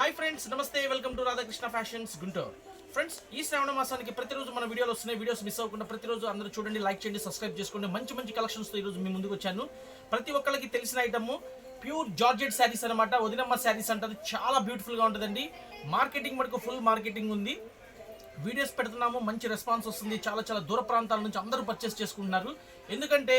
Hi friends నమస్తే welcome to Radhakrishna Fashions Guntur friends ఈ శ్రావణ మాసానికి ప్రతిరోజు మన వీడియోలు వస్తున్నాయి వీడియోస్ మిస్ అవ్వకుండా ప్రతిరోజు అందరూ చూడండి లైక్ చేయండి సబ్స్క్రైబ్ చేసుకోండి. మంచి మంచి కలెక్షన్స్తో ఈరోజు మీ ముందుకు వచ్చాను. ప్రతి ఒక్కరికి తెలిసిన ఐటమ్ ప్యూర్ జార్జెట్ శారీస్ అనమాట వదినమ్మ శారీస్ అంటారు చాలా బ్యూటిఫుల్గా ఉంటుందండి. మార్కెటింగ్ మనకు ఫుల్ మార్కెటింగ్ ఉంది. వీడియోస్ పెడుతున్నాము మంచి రెస్పాన్స్ వస్తుంది. చాలా చాలా దూర ప్రాంతాల నుంచి అందరూ పర్చేస్ చేసుకుంటున్నారు. ఎందుకంటే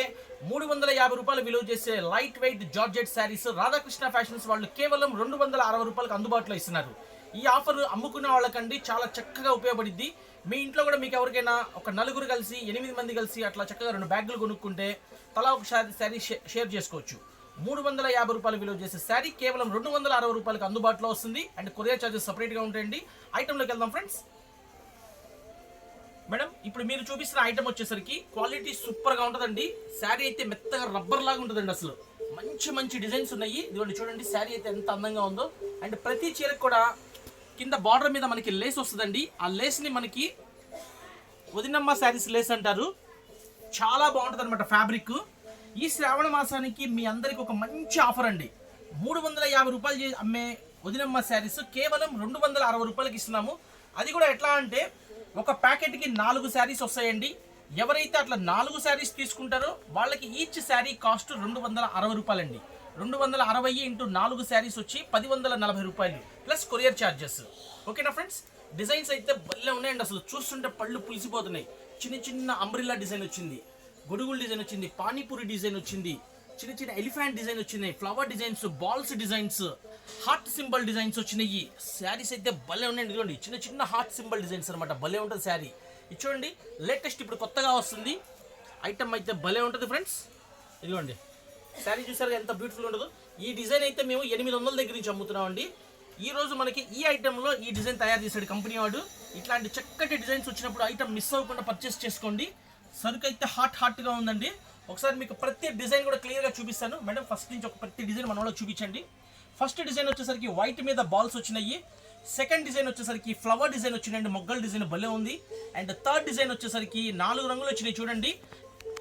మూడు వందల యాభై రూపాయలు విలువ చేసే light weight georgette sarees Radhakrishna Fashions వాళ్ళు కేవలం రెండు వందల అరవై రూపాయలకు అందుబాటులో ఇస్తున్నారు. ఈ ఆఫర్ అమ్ముకునే వాళ్ళకండి చాలా చక్కగా ఉపయోగపడింది మీ ఇంట్లో కూడా మీకు ఎవరికైనా ఒక నలుగురు కలిసి ఎనిమిది మంది కలిసి అట్లా చక్కగా రెండు బ్యాగులు కొనుక్కుంటే తలా ఒక శారీ శారీ షేర్ చేసుకోవచ్చు. మూడు వందల యాభై రూపాయలు విలువ చేసే శారీ కేవలం రెండు వందల అరవై రూపాయలకు అందుబాటులో వస్తుంది. అండ్ కొరియర్ ఛార్జెస్ సపరేట్గా ఉంటాయండి. ఐటెంలోకి వెళ్దాం ఫ్రెండ్స్ మేడం ఇప్పుడు మీరు చూపిస్తున్న ఐటమ్ వచ్చేసరికి క్వాలిటీ సూపర్గా ఉంటుందండి. శారీ అయితే మెత్తగా రబ్బర్ లాగా ఉంటుందండి అసలు. మంచి మంచి డిజైన్స్ ఉన్నాయి. ఇదిగోండి చూడండి శారీ అయితే ఎంత అందంగా ఉందో. అండ్ ప్రతి చీరకు కూడా కింద బార్డర్ మీద మనకి లేస్ వస్తుందండి. ఆ లేస్ని మనకి వదినమ్మ శారీస్ లేస్ అంటారు. చాలా బాగుంటుంది అనమాట ఫ్యాబ్రిక్ ఈ శ్రావణ మాసానికి మీ అందరికి ఒక మంచి ఆఫర్ అండి. మూడు వందల యాభై రూపాయలు అమ్మే వదినమ్మ శారీస్ కేవలం రెండు వందల అరవై రూపాయలకి ఇస్తున్నాము. అది కూడా ఎట్లా అంటే ఒక ప్యాకెట్కి నాలుగు శారీస్ వస్తాయండి. ఎవరైతే అట్లా నాలుగు శారీస్ తీసుకుంటారో వాళ్ళకి ఈచ్ శారీ కాస్ట్ రెండు వందల అరవై రూపాయలండి. రెండు వందల అరవై ఇంటూ నాలుగు శారీస్ వచ్చి పది వందల నలభై రూపాయలు ప్లస్ కొరియర్ ఛార్జెస్ ఓకేనా ఫ్రెండ్స్? డిజైన్స్ అయితే భలే ఉన్నాయండి అసలు. చూస్తుంటే పళ్ళు పులిసిపోతున్నాయి. చిన్న చిన్న అంబ్రిల్లా డిజైన్ వచ్చింది. గొడుగుల డిజైన్ వచ్చింది. పానీపూరి డిజైన్ వచ్చింది. చిన్న చిన్న ఎలిఫెంట్ డిజైన్ వచ్చినాయి flower designs balls designs heart symbol designs వచ్చినాయి. శారీస్ అయితే భలే ఉన్నాయండి ఇదిగోండి చిన్న చిన్న హార్ట్ సింబల్ డిజైన్స్ అనమాట భలే ఉంటుంది శారీ. ఇది చూడండి లేటెస్ట్ ఇప్పుడు కొత్తగా వస్తుంది. ఐటమ్ అయితే భలే ఉంటుంది ఫ్రెండ్స్ ఇదిగోండి శారీ చూసారు ఎంత బ్యూటిఫుల్ ఉండదు ఈ డిజైన్ అయితే మేము ఎనిమిది వందల దగ్గర నుంచి అమ్ముతున్నామండి. ఈ రోజు మనకి ఈ ఐటెంలో ఈ డిజైన్ తయారు చేశాడు కంపెనీ వాడు. ఇట్లాంటి చక్కటి డిజైన్స్ వచ్చినప్పుడు ఐటమ్ మిస్ అవ్వకుండా పర్చేస్ చేసుకోండి. సరుకు అయితే హాట్ హాట్గా ఉందండి. ఒకసారి మీకు ప్రతి డిజైన్ కూడా క్లియర్గా చూపిస్తాను. మేడం ఫస్ట్ నుంచి ఒక ప్రతి డిజైన్ మన వాళ్ళకి చూపించండి. ఫస్ట్ డిజైన్ వచ్చేసరికి వైట్ మీద బాల్స్ వచ్చినాయి. సెకండ్ డిజైన్ వచ్చేసరికి ఫ్లవర్ డిజైన్ వచ్చినాయండి. మొగ్గల డిజైన్ భలే ఉంది. అండ్ థర్డ్ డిజైన్ వచ్చేసరికి నాలుగు రంగులు వచ్చినాయి చూడండి.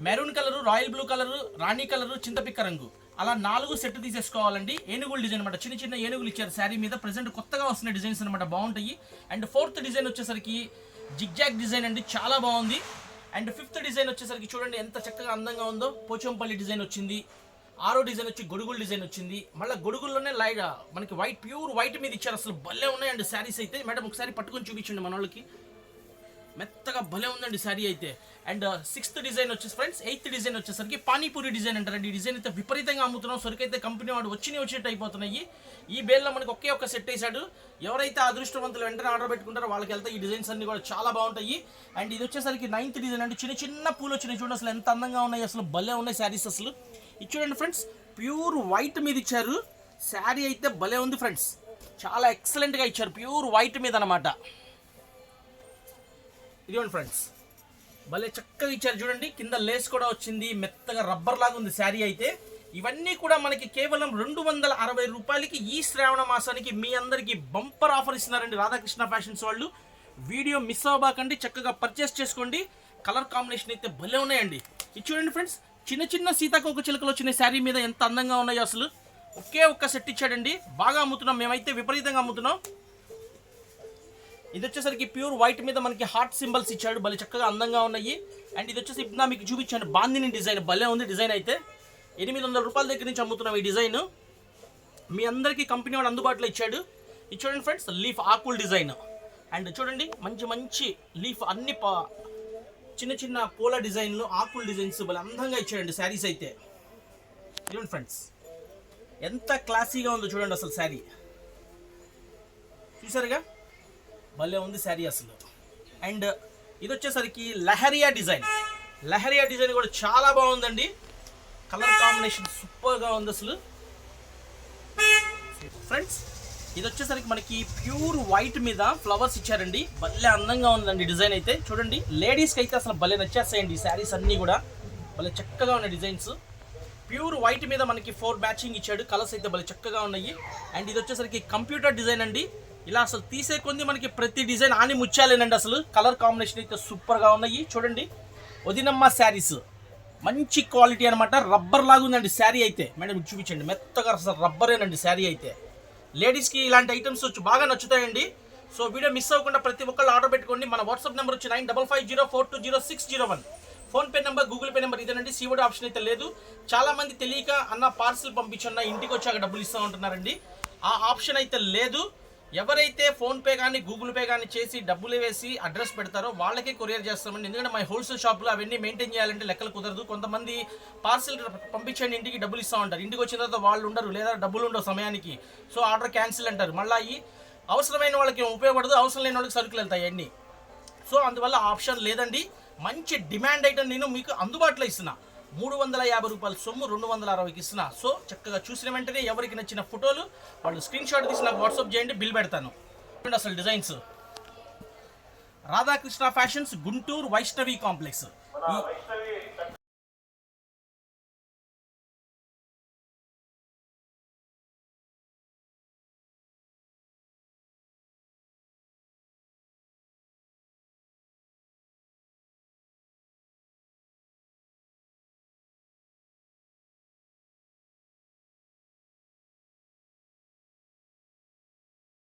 Maroon colour royal blue colour రాణి కలరు చింతపిక్క రంగు. అలా నాలుగు సెట్ తీసేసుకోవాలండి. ఏనుగుల డిజైన్ అనమాట చిన్న చిన్న ఏనుగులు ఇచ్చారు శారీ మీద. ప్రజెంట్ కొత్తగా వస్తున్న డిజైన్స్ అనమాట బాగుంటాయి. అండ్ ఫోర్త్ డిజైన్ వచ్చేసరికి జిగ్జాగ్ డిజైన్ అండి. చాలా బాగుంది. అండ్ ఫిఫ్త్ డిజైన్ వచ్చేసరికి చూడండి ఎంత చక్కగా అందంగా ఉందో. పోచంపల్లి డిజైన్ వచ్చింది. ఆరో డిజైన్ వచ్చి గొడుగుల డిజైన్ వచ్చింది. మళ్ళీ గొడుగుల్లోనే లైట్ మనకి వైట్ ప్యూర్ వైట్ మీద ఇచ్చారు. అసలు భలే ఉన్నాయండి శారీస్ అయితే మేడం ఒకసారి పట్టుకొని చూపించండి మన వాళ్ళకి మెత్తగా భలే ఉందండి శారీ అయితే. అండ్ uh, సిక్స్త్ డిజైన్ వచ్చేసి ఫ్రెండ్స్ ఎయిత్ డిజైన్ వచ్చేసరికి పానీపూరి డిజైన్ అంటారండి. ఈ డిజైన్ అయితే విపరీతంగా అమ్ముతున్నాం. సరికైతే కంపెనీ వాడు వచ్చినవి వచ్చేట్టు అయిపోతున్నాయి ఈ బేల్లో మనకి ఒకే ఒక్క సెట్ వేసాడు. ఎవరైతే అదృష్టవంతులు వెంటనే ఆర్డర్ పెట్టుకుంటారో వాళ్ళకి వెళ్తే ఈ డిజైన్స్ అన్ని కూడా చాలా బాగుంటాయి. అండ్ ఇది వచ్చేసరికి నైన్త్ డిజైన్ అంటే చిన్న చిన్న పూలు వచ్చినాయి చూడండి అసలు ఎంత అందంగా ఉన్నాయి అసలు భలే ఉన్నాయి శారీస్ అసలు. ఇది చూడండి ఫ్రెండ్స్ ప్యూర్ వైట్ మీద ఇచ్చారు. శారీ అయితే భలే ఉంది ఫ్రెండ్స్ చాలా ఎక్సలెంట్గా ఇచ్చారు. ప్యూర్ వైట్ మీద అనమాట ఇదిగోండి ఫ్రెండ్స్ భలే చక్కగా ఇచ్చారు చూడండి. కింద లేస్ కూడా వచ్చింది. మెత్తగా రబ్బర్ లాగా ఉంది శారీ అయితే. ఇవన్నీ కూడా మనకి కేవలం రెండు వందల అరవై రూపాయలకి ఈ శ్రావణ మాసానికి మీ అందరికీ బంపర్ ఆఫర్ ఇస్తున్నారండి రాధాకృష్ణ ఫ్యాషన్స్ వాళ్ళు. వీడియో మిస్ అవ్వబాకండి. చక్కగా పర్చేస్ చేసుకోండి. కలర్ కాంబినేషన్ అయితే భలే ఉన్నాయండి. ఇది చూడండి ఫ్రెండ్స్ చిన్న చిన్న సీతాకోక చిలుకలు వచ్చిన శారీ మీద ఎంత అందంగా ఉన్నాయో అసలు. ఒకే ఒక్క సెట్ ఇచ్చాడండి. బాగా అమ్ముతున్నాం. మేమైతే విపరీతంగా అమ్ముతున్నాం. ఇది వచ్చేసరికి ప్యూర్ వైట్ మీద మనకి హార్ట్ సింబల్స్ ఇచ్చాడు. భలే చక్కగా అందంగా ఉన్నాయి. అండ్ ఇది వచ్చేసి ఇప్పుడు మీకు చూపించాను. బాందిని డిజైన్. భలే ఉంది డిజైన్ అయితే. ఎనిమిది వందల రూపాయల దగ్గర నుంచి అమ్ముతున్నాం ఈ డిజైన్. మీ అందరికీ కంపెనీ వాడు అందుబాటులో ఇచ్చాడు. ఇది చూడండి ఫ్రెండ్స్ లీఫ్ ఆకుల్ డిజైన్. అండ్ చూడండి మంచి మంచి లీఫ్ అన్ని చిన్న చిన్న పూల డిజైన్లు ఆకుల్ డిజైన్స్ భలే అందంగా ఇచ్చాడండి శారీస్ అయితే. చూడండి ఫ్రెండ్స్ ఎంత క్లాసీగా ఉందో చూడండి అసలు శారీ. చూసారుగా? భలే ఉంది శారీ అసలు. అండ్ ఇది వచ్చేసరికి లహరియా డిజైన్. లహరియా డిజైన్ కూడా చాలా బాగుందండి. కలర్ కాంబినేషన్ సూపర్గా ఉంది అసలు. ఫ్రెండ్స్ ఇది వచ్చేసరికి మనకి ప్యూర్ వైట్ మీద ఫ్లవర్స్ ఇచ్చారండి. భలే అందంగా ఉందండి డిజైన్ అయితే. చూడండి లేడీస్కి అయితే అసలు భలే నచ్చేస్తాయండి ఈ శారీస్ అన్నీ కూడా. భలే చక్కగా ఉన్నాయి డిజైన్స్. ప్యూర్ వైట్ మీద మనకి ఫోర్ మ్యాచింగ్ ఇచ్చాడు. కలర్స్ అయితే భలే చక్కగా ఉన్నాయి. అండ్ ఇది వచ్చేసరికి కంప్యూటర్ డిజైన్ అండి. ఇలా అసలు తీసే కొంది మనకి ప్రతి డిజైన్ ఆని ముచ్చాలేనండి అసలు. కలర్ కాంబినేషన్ అయితే సూపర్గా ఉన్నాయి. చూడండి. వదినమ్మ శారీస్. మంచి క్వాలిటీ అనమాట రబ్బర్ లాగా ఉందండి శారీ అయితే. మేడం చూపించండి. మెత్తగా అసలు రబ్బరేనండి శారీ అయితే. లేడీస్కి ఇలాంటి ఐటమ్స్ వచ్చి బాగా నచ్చుతాయండి. సో వీడియో మిస్ అవ్వకుండా ప్రతి ఒక్కళ్ళు ఆర్డర్ పెట్టుకోండి. మన వాట్సాప్ నెంబర్ వచ్చి nine double five zero four two zero six zero one PhonePe number Google Pay number ఇదేనండి సీఓడి ఆప్షన్ అయితే లేదు. చాలా మంది తెలియక అన్న పార్సిల్ పంపించన్న ఇంటికి వచ్చాక డబ్బులు ఇస్తూ ఉంటున్నారండి. ఆ ఆప్షన్ అయితే లేదు. ఎవరైతే ఫోన్పే కానీ గూగుల్ పే కానీ చేసి డబ్బులు వేసి అడ్రస్ పెడతారో వాళ్ళకే కొరియర్ చేస్తామండి. ఎందుకంటే మా హోల్సేల్ షాప్లో అవన్నీ మెయింటైన్ చేయాలంటే లెక్కలు కుదరదు. కొంతమంది పార్సిల్ పంపించండి ఇంటికి డబ్బులు ఇస్తా ఉంటారు. ఇంటికి వచ్చిన తర్వాత వాళ్ళు ఉండరు లేదా డబ్బులు ఉండవు సమయానికి. సో ఆర్డర్ క్యాన్సిల్ అంటారు. మళ్ళీ ఈ అవసరమైన వాళ్ళకి ఉపయోగపడదు అవసరం లేని వాళ్ళకి సరుకులు వెళ్తాయి అన్నీ. సో అందువల్ల ఆప్షన్ లేదండి. మంచి డిమాండ్ ఐటమ్ నేను మీకు అందుబాటులో ఇస్తున్నా. మూడు వందల యాభై రూపాయల సొమ్ము రెండు వందల అరవైకి ఇస్తున్నా. సో చక్కగా చూసిన వెంటనే ఎవరికి నచ్చిన ఫోటోలు వాళ్ళు స్క్రీన్ షాట్ తీసి నాకు వాట్సాప్ చేయండి బిల్ పెడతాను. అసలు designs. Radhakrishna Fashions Guntur Vaishnavi complex.